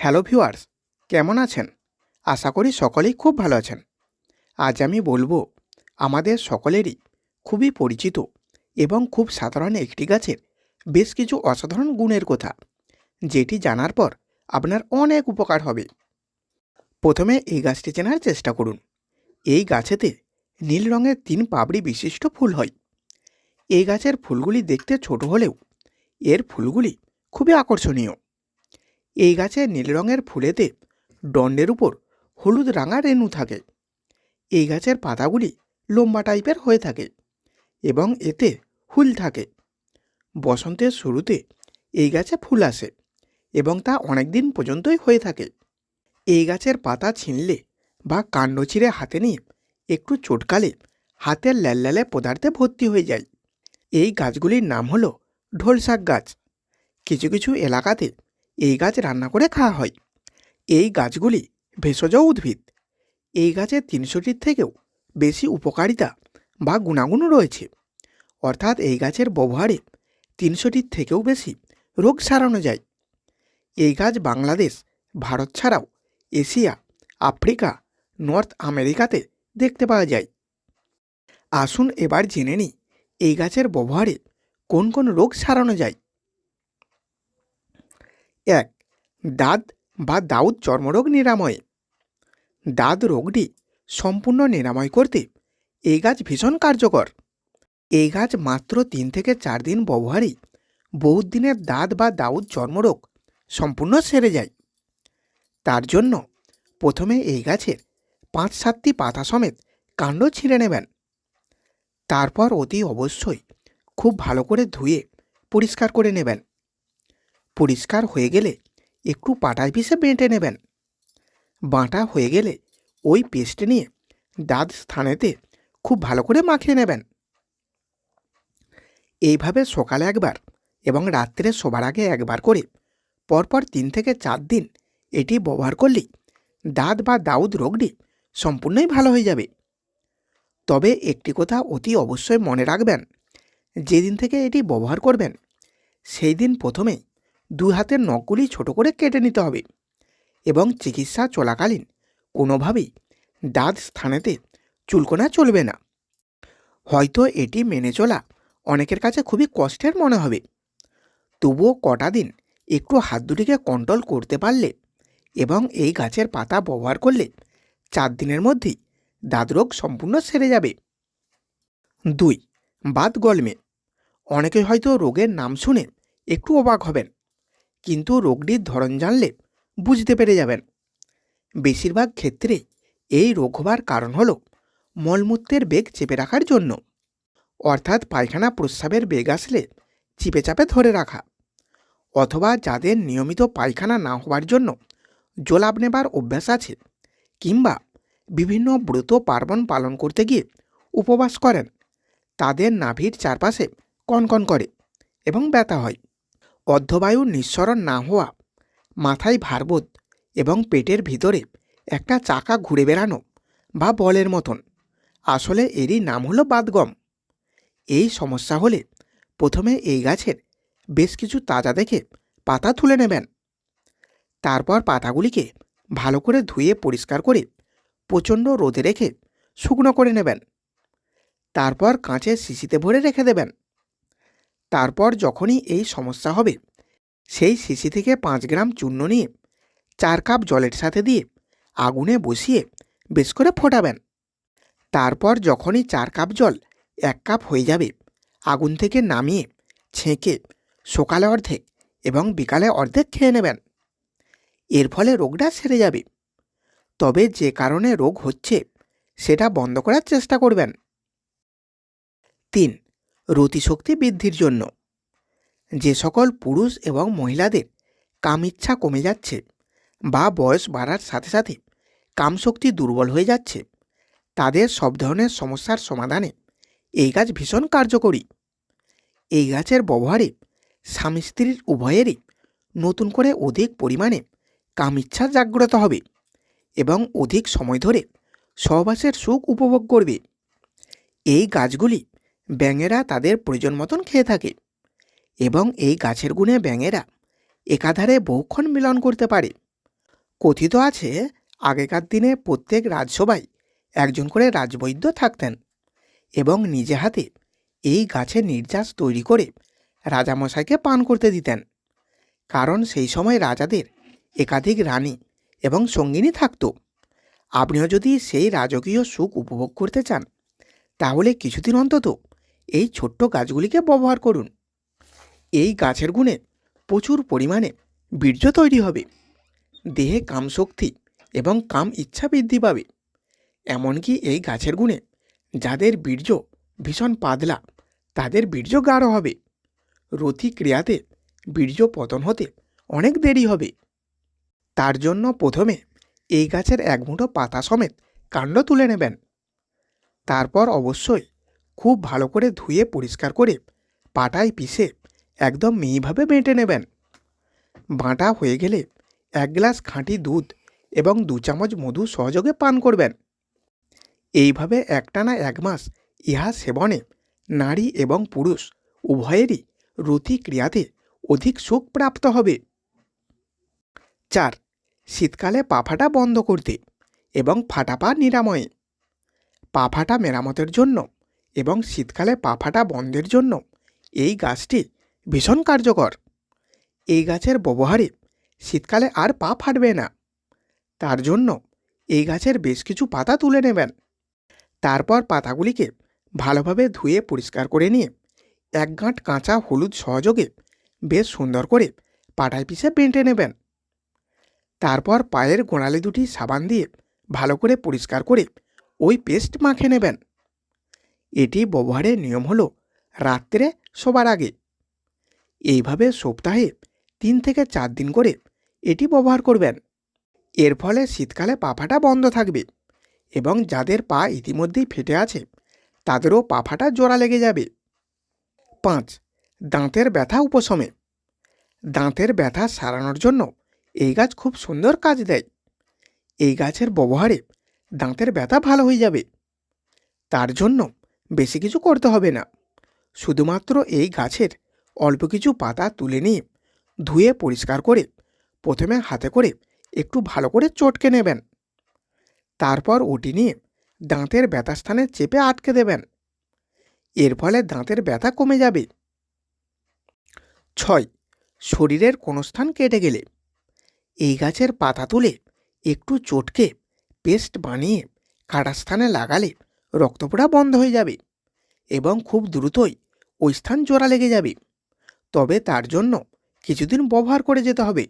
Hello viewers, কেমন আছেন? আশা করি সকলেই খুব ভালো আছেন। আজ আমি বলব, আমাদের সকলেরই খুবই পরিচিত এবং খুব সাধারণ একটি গাছের বেশ কিছু অসাধারণ গুণের কথা, যেটি জানার পর আপনার অনেক উপকার হবে। প্রথমে এই গাছটি চেনার চেষ্টা করুন। এই গাছেতে নীল রঙের তিন পাপড়ি বিশিষ্ট ফুল হয়। এই গাছের ফুলগুলি দেখতে ছোট হলেও এর ফুলগুলি খুবই আকর্ষণীয়। এই গাছে নীল রঙের ফুলেতে দণ্ডের উপর হলুদ রাঙা রেণু থাকে। এই গাছের পাতাগুলি লম্বা টাইপের হয়ে থাকে এবং এতে হুল থাকে। বসন্তের শুরুতে এই গাছে ফুল আসে এবং তা অনেক দিন পর্যন্তই হয়ে থাকে। এই গাছের পাতা ছিঁড়লে বা কাণ্ড ছিঁড়ে হাতে নিয়ে একটু চটকালে হাতের ল্যালল্যালে পদার্থে ভর্তি হয়ে যায়। এই গাছগুলির নাম হলো ঢোলশাক গাছ। কিছু কিছু এলাকাতে এই গাছ রান্না করে খাওয়া হয়। এই গাছগুলি ভেষজ উদ্ভিদ। এই গাছের তিনশোটির থেকেও বেশি উপকারিতা বা গুণাগুণ রয়েছে। অর্থাৎ এই গাছের ব্যবহারে তিনশোটির থেকেও বেশি রোগ সারানো যায়। এই গাছ বাংলাদেশ, ভারত ছাড়াও এশিয়া, আফ্রিকা, নর্থ আমেরিকাতে দেখতে পাওয়া যায়। আসুন এবার জেনে নিই এই গাছের ব্যবহারে কোন কোন রোগ সারানো যায়। এক, দাঁত বা দাউদ চর্মরোগ নিরাময়ে। দাঁত রোগটি সম্পূর্ণ নিরাময় করতে এই গাছ ভীষণ কার্যকর। এই গাছ মাত্র তিন থেকে চার দিন ব্যবহারেই বহুত দিনের দাঁত বা দাউদ চর্মরোগ সম্পূর্ণ সেরে যায়। তার জন্য প্রথমে এই গাছের পাঁচ সাতটি পাতা সমেত কাণ্ড ছিঁড়ে নেবেন। তারপর অতি অবশ্যই খুব ভালো করে ধুয়ে পরিষ্কার করে নেবেন। পরিষ্কার হয়ে গেলে একটু পাটায় পিষে বেঁটে নেবেন। বাঁটা হয়ে গেলে ওই পেস্ট নিয়ে দাঁত স্থানেতে খুব ভালো করে মাখিয়ে নেবেন। এইভাবে সকালে একবার এবং রাত্রে শোবার আগে একবার করে পরপর তিন থেকে চার দিন এটি ব্যবহার করলেই দাঁত বা দাউদ রোগটি সম্পূর্ণই ভালো হয়ে যাবে। তবে একটি কথা অতি অবশ্যই মনে রাখবেন, যেদিন থেকে এটি ব্যবহার করবেন, সেই দিন প্রথমেই দুই হাতের নখগুলি ছোট করে কেটে নিতে হবে এবং চিকিৎসা চলাকালীন কোনোভাবেই দাঁত স্থানেতে চুলকোনা চলবে না। হয়তো এটি মেনে চলা অনেকের কাছে খুবই কষ্টের মনে হবে। তবুও কটা দিন একটু হাত দুটিকে কন্ট্রোল করতে পারলে এবং এই গাছের পাতা ব্যবহার করলে চার দিনের মধ্যেই দাঁত রোগ সম্পূর্ণ সেরে যাবে। দুই, বাত গলমে। অনেকে হয়তো রোগের নাম শুনে একটু অবাক হবেন। কিন্তু রোগটির ধরন জানলে বুঝতে পেরে যাবেন। বেশিরভাগ ক্ষেত্রে এই রোগ হবার কারণ হল মলমূত্রের বেগ চেপে রাখার জন্য, অর্থাৎ পায়খানা প্রস্রাবের বেগ আসলে চিপে চাপে ধরে রাখা, অথবা যাদের নিয়মিত পায়খানা না হওয়ার জন্য জোলাপ নেবার অভ্যাস আছে কিংবা বিভিন্ন ব্রত পার্বণ পালন করতে গিয়ে উপবাস করেন, তাদের নাভির চারপাশে কনকন করে এবং ব্যথা হয়। অর্ধবায়ু নিঃসরণ না হওয়া, মাথায় ভারবোধ এবং পেটের ভিতরে একটা চাকা ঘুরে বেড়ানো বা বলের মতন। আসলে এরই নাম হলো বাদগম। এই সমস্যা হলে প্রথমে এই গাছের বেশ কিছু তাজা দেখে পাতা তুলে নেবেন। তারপর পাতাগুলিকে ভালো করে ধুয়ে পরিষ্কার করে প্রচণ্ড রোদে রেখে শুকনো করে নেবেন। তারপর কাঁচের শিশিতে ভরে রেখে দেবেন। তারপর যখনই এই সমস্যা হবে, সেই শিশি থেকে পাঁচ গ্রাম চূর্ণ নিয়ে চার কাপ জলের সাথে দিয়ে আগুনে বসিয়ে বেশ করে ফোটাবেন। তারপর যখনই চার কাপ জল এক কাপ হয়ে যাবে, আগুন থেকে নামিয়ে ছেঁকে সকালে অর্ধেক এবং বিকালে অর্ধেক খেয়ে নেবেন। এর ফলে রোগটা সেরে যাবে। তবে যে কারণে রোগ হচ্ছে, সেটা বন্ধ করার চেষ্টা করবেন। তিন রতিশক্তি বৃদ্ধির জন্য। যে সকল পুরুষ এবং মহিলাদের কাম ইচ্ছা কমে যাচ্ছে বা বয়স বাড়ার সাথে সাথে কামশক্তি দুর্বল হয়ে যাচ্ছে, তাদের সব ধরনের সমস্যার সমাধানে এই গাছ ভীষণ কার্যকরী। এই গাছের ব্যবহারে স্বামী স্ত্রীর উভয়েরই নতুন করে অধিক পরিমাণে কামিচ্ছা জাগ্রত হবে এবং অধিক সময় ধরে সহবাসের সুখ উপভোগ করবে। এই গাছগুলি ব্যাঙেরা তাদের প্রয়োজন মতন খেয়ে থাকে এবং এই গাছের গুণে ব্যাঙেরা একাধারে বহুক্ষণ মিলন করতে পারে। কথিত আছে, আগেকার দিনে প্রত্যেক রাজসভায় একজন করে রাজবৈদ্য থাকতেন এবং নিজে হাতে এই গাছের নির্যাস তৈরি করে রাজামশাইকে পান করতে দিতেন। কারণ সেই সময় রাজাদের একাধিক রানী এবং সঙ্গিনী থাকত। আপনিও যদি সেই রাজকীয় সুখ উপভোগ করতে চান, তাহলে কিছুদিন অন্তত এই ছোট্ট গাছগুলিকে ব্যবহার করুন। এই গাছের গুণে প্রচুর পরিমাণে বীর্য তৈরি হবে। দেহে কাম শক্তি এবং কাম ইচ্ছা বৃদ্ধি পাবে। এমনকি এই গাছের গুণে যাদের বীর্য ভীষণ পাতলা, তাদের বীর্য গাঢ় হবে। রথি ক্রিয়াতে বীর্য পতন হতে অনেক দেরি হবে। তার জন্য প্রথমে এই গাছের এক মুঠো পাতা সমেত কাণ্ড তুলে নেবেন। তারপর অবশ্যই খুব ভালো করে ধুয়ে পরিষ্কার করে পাটায় পিষে একদম মিহিভাবে বেঁটে নেবেন। বাঁটা হয়ে গেলে এক গ্লাস খাঁটি দুধ এবং দু চামচ মধু সহযোগে পান করবেন। এইভাবে একটানা এক মাস ইহা সেবনে নারী এবং পুরুষ উভয়েরই রতি ক্রিয়াতে অধিক সুখ প্রাপ্ত হবে। চার, শীতকালে পা ফাটা বন্ধ করতে এবং ফাটা পা নিরাময়ে। পা ফাটা মেরামতের জন্য এবং শীতকালে পা ফাটা বন্ধের জন্য এই গাছটি ভীষণ কার্যকর। এই গাছের ব্যবহারে শীতকালে আর পা ফাটবে না। তার জন্য এই গাছের বেশ কিছু পাতা তুলে নেবেন। তারপর পাতাগুলিকে ভালোভাবে ধুয়ে পরিষ্কার করে নিয়ে এক গাঁট কাঁচা হলুদ সহযোগে বেশ সুন্দর করে পাটায় পিষে পেঁটে নেবেন। তারপর পায়ের গোড়ালি দুটি সাবান দিয়ে ভালো করে পরিষ্কার করে ওই পেস্ট মাখে নেবেন। এটি ব্যবহারের নিয়ম হলো রাত্রে শোবার আগে। এইভাবে সপ্তাহে তিন থেকে চার দিন করে এটি ব্যবহার করবেন। এর ফলে শীতকালে পা ফাটা বন্ধ থাকবে এবং যাদের পা ইতিমধ্যেই ফেটে আছে, তাদেরও পা ফাটা জোড়া লেগে যাবে। পাঁচ, দাঁতের ব্যথা উপশমে। দাঁতের ব্যথা সারানোর জন্য এই গাছ খুব সুন্দর কাজ দেয়। এই গাছের ব্যবহারে দাঁতের ব্যথা ভালো হয়ে যাবে। তার জন্য বেশি কিছু করতে হবে না। শুধুমাত্র এই গাছের অল্প কিছু পাতা তুলে নিয়ে ধুয়ে পরিষ্কার করে প্রথমে হাতে করে একটু ভালো করে চটকে নেবেন। তারপর ওটি নিয়ে দাঁতের ব্যথা স্থানে চেপে আটকে দেবেন। এর ফলে দাঁতের ব্যথা কমে যাবে। ছয়। শরীরের কোনো স্থান কেটে গেলে এই গাছের পাতা তুলে একটু চটকে পেস্ট বানিয়ে কাটা স্থানে লাগালে রক্তপোড়া বন্ধ হয়ে যাবে এবং খুব দ্রুতই ওই স্থান জোড়া লেগে যাবে। তবে তার জন্য কিছুদিন ব্যবহার করে যেতে হবে।